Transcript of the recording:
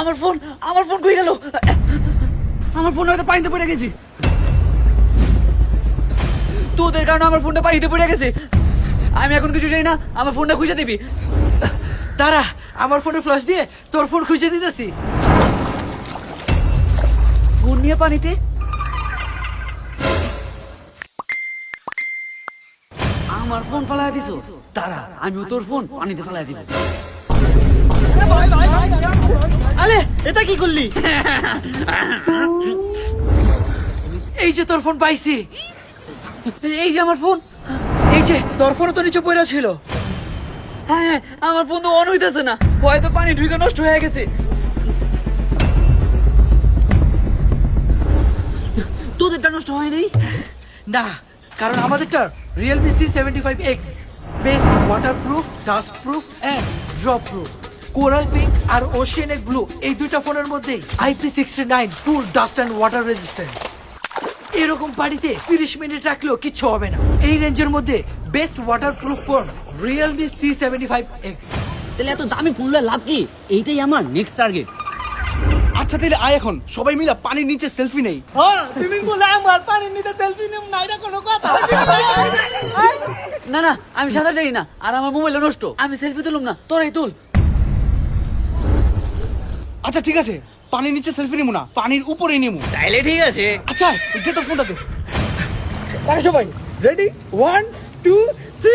আমি আমার হয়তো পড়ে গেছে আমার ফোনটা পড়ে গেছে আমি এখন কিছু চাই না আমার ফোনটা খুঁজে দিবি তারা আমার ফোনে ফ্লাশ দিয়ে তোর ফোন খুঁজে দিতেছি ফোন নিয়ে পানিতে আমার ফোন ফালাই দিছ? তারা আমিও তোর ফোন পানিতে ফালাই দিব। আরে এটা কি করলি? এই যে তোর ফোন পাইছি। এই যে আমার ফোন। এই যে তোর ফোন তো নিচে পড়ে ছিল। হ্যাঁ আমার ফোন তো অন হইতেছে না। হয়তো পানি ঢুকে নষ্ট হয়ে গেছে। নষ্ট হয় নাই না, কারণ আমাদেরটা Realme C seventy five X best waterproof dustproof and drop proof coral pink R oceanic blue এই দুইটা ফোনের মধ্যেই IP sixty nine full dust and water resistant এরকম বাড়িতে তিরিশ মিনিট রাখলেও কিচ্ছু হবে না। এই রেঞ্জের মধ্যে best waterproof phone Realme C seventy five X তাহলে এত দামি ফোন লয়ে লাভ কি? এইটাই আমার নেক্সট টার্গেট আচ্ছা তাহলে আয় এখন। সবাই মিলে পানির নিচে সেলফি নেই। আমার পানির সেলফি নেম নাই না কোনো কথা। না না আমি সাঁতার জানি না আর আমার মোবাইল নষ্ট। আমি সেলফি তুলুম না তোরাই তুল। আচ্ছা ঠিক আছে। পানির নিচে সেলফি নেব না পানির উপরে নেব। তাইলে ঠিক আছে। আচ্ছা দে তোর ফোনটা দে। সবাই। Ready one two three